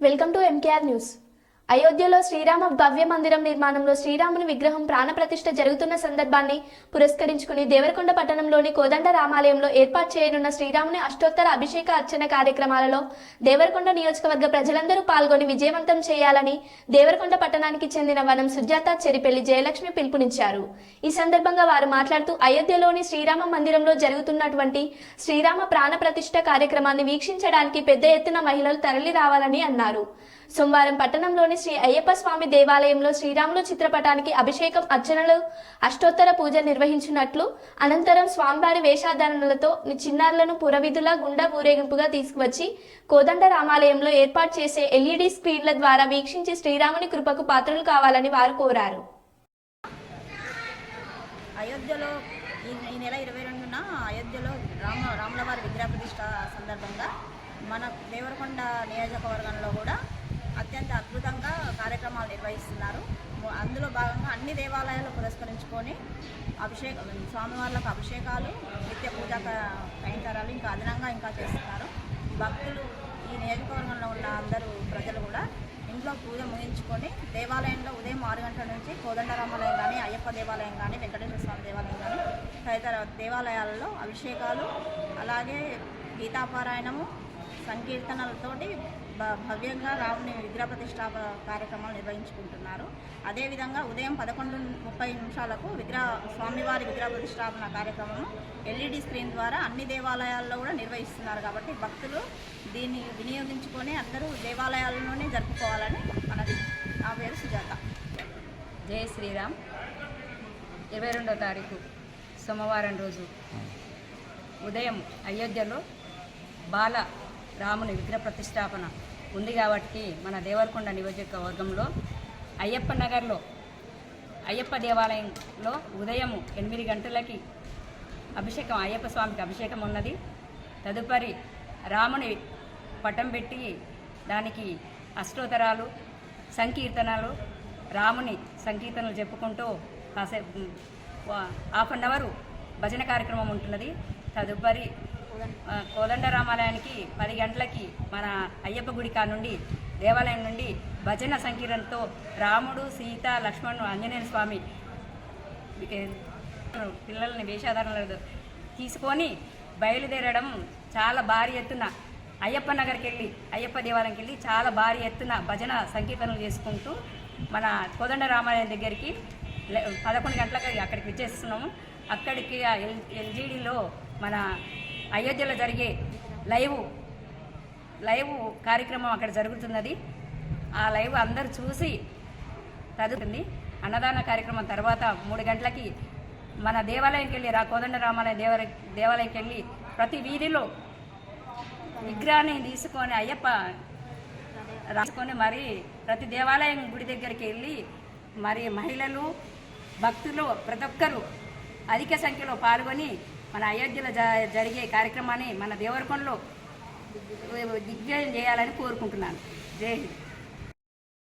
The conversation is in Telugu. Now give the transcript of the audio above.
వెల్కమ్ టు ఎంకేఆర్ న్యూస్ అయోధ్యలో శ్రీరామ భవ్య మందిరం నిర్మాణంలో శ్రీరాముని విగ్రహం ప్రాణప్రతిష్ఠ జరుగుతున్న సందర్భాన్ని పురస్కరించుకుని దేవరకొండ పట్టణంలోని కోదండ రామాలయంలో ఏర్పాటు చేయనున్న శ్రీరాముని అష్టోత్తర అభిషేక అర్చన కార్యక్రమాలలో దేవరకొండ నియోజకవర్గ ప్రజలందరూ పాల్గొని విజయవంతం చేయాలని దేవరకొండ పట్టణానికి చెందిన వనం సుజాత చెరిపెల్లి జయలక్ష్మి పిలుపునిచ్చారు. ఈ సందర్భంగా వారు మాట్లాడుతూ అయోధ్యలోని శ్రీరామ మందిరంలో జరుగుతున్నటువంటి శ్రీరామ ప్రాణప్రతిష్ఠ కార్యక్రమాన్ని వీక్షించడానికి పెద్ద ఎత్తున మహిళలు తరలి రావాలని అన్నారు. సోమవారం పట్టణంలోని శ్రీ అయ్యప్ప స్వామి దేవాలయంలో శ్రీరాములు చిత్రపటానికి అభిషేకం అర్చనలు అష్టోత్తర పూజ నిర్వహించినట్లు అనంతరం స్వామివారి వేషాధారణలతో చిన్నారులను పురవిధుల గుండా ఊరేగింపుగా తీసుకువచ్చి కోదండ రామాలయంలో ఏర్పాటు చేసే ఎల్ఈడి స్క్రీన్ల ద్వారా వీక్షించి శ్రీరాముని కృపకు పాత్రలు కావాలని వారు కోరారు. అయోధ్యలో ఈ నెల ఇరవై రెండున అయోధ్యలో రామ రాములవారి విగ్రహ ప్రతిష్ట సందర్భంగా మన దేవరకొండ నియోజకవర్గంలో కూడా అత్యంత అద్భుతంగా కార్యక్రమాలు నిర్వహిస్తున్నారు. అందులో భాగంగా అన్ని దేవాలయాలు పురస్కరించుకొని అభిషేక స్వామివార్లకు అభిషేకాలు నిత్య పూజా క- కైంకర్యాలు ఇంకా అదనంగా ఇంకా చేస్తున్నారు. భక్తులు ఈ నియోజకవర్గంలో ఉన్న అందరూ ప్రజలు కూడా ఇంట్లో పూజ ముగించుకొని దేవాలయంలో ఉదయం ఆరు గంటల నుంచి కోదండరామాలయం కానీ అయ్యప్ప దేవాలయం కానీ వెంకటేశ్వర స్వామి దేవాలయం కానీ తదితర దేవాలయాలలో అభిషేకాలు అలాగే గీతాపారాయణము సంకీర్తనలతోటి భ- భవ్యంగా రాముని విగ్రహ ప్రతిష్టాప కార్యక్రమాలు నిర్వహించుకుంటున్నారు. అదేవిధంగా ఉదయం పదకొండు ముప్పై నిమిషాలకు విగ్రహ స్వామివారి విగ్రహ ప్రతిష్టాపన కార్యక్రమం ఎల్ఈడి స్క్రీన్ ద్వారా అన్ని దేవాలయాల్లో కూడా నిర్వహిస్తున్నారు కాబట్టి భక్తులు దీన్ని వినియోగించుకొని అందరూ దేవాలయాల్లోనే జరుపుకోవాలని మనది నా పేరు సుజాత. జై శ్రీరామ్. ఇరవై రెండో తారీఖు సోమవారం రోజు. ఉదయం అయోధ్యలో బాల రాముని విగ్రహ ప్రతిష్టాపన ఉంది కాబట్టి మన దేవరకొండ నియోజకవర్గంలో అయ్యప్ప నగర్లో అయ్యప్ప దేవాలయంలో ఉదయం ఎనిమిది గంటలకి అభిషేకం అయ్యప్ప స్వామికి అభిషేకం ఉన్నది. తదుపరి రాముని పటం పెట్టి దానికి అష్టోత్తరాలు సంకీర్తనలు రాముని సంకీర్తనలు చెప్పుకుంటూ కాసేపు హాఫ్ అన్ అవరు భజన కార్యక్రమం ఉంటున్నది. తదుపరి కోదండ రామాలయానికి పది గంటలకి మన అయ్యప్ప గుడి కా నుండి దేవాలయం నుండి భజన సంకీర్ణతో రాముడు సీత లక్ష్మణుడు ఆంజనేయ స్వామి పిల్లల్ని వేషాధారణలు తీసుకొని బయలుదేరడం చాలా భారీ ఎత్తున అయ్యప్ప నగర్కి వెళ్ళి అయ్యప్ప దేవాలయంకి వెళ్ళి చాలా భారీ ఎత్తున భజన సంకీర్తనలు చేసుకుంటూ మన కోదండ రామాలయం దగ్గరికి పదకొండు గంటలకు అక్కడికి విచ్చేస్తున్నాము. అక్కడికి ఎల్ ఎల్జీడీలో మన అయోధ్యలో జరిగే లైవ్ లైవ్ కార్యక్రమం అక్కడ జరుగుతున్నది. ఆ లైవ్ అందరూ చూసి చదువుతుంది అన్నదాన కార్యక్రమం తర్వాత మూడు గంటలకి మన దేవాలయంకి వెళ్ళి రా కోదండ రామాలయ దేవ దేవాలయంకి వెళ్ళి ప్రతి వీధిలో విగ్రహాన్ని తీసుకొని అయ్యప్ప రాసుకొని మరి ప్రతి దేవాలయం గుడి దగ్గరికి వెళ్ళి మరి మహిళలు భక్తులు ప్రతి ఒక్కరు అధిక సంఖ్యలో పాల్గొని మన అయోధ్యలో జ- జరిగే కార్యక్రమాన్ని మన దేవరకొండలో దిగ్విజయం చేయాలని కోరుకుంటున్నాను. జై హింద్.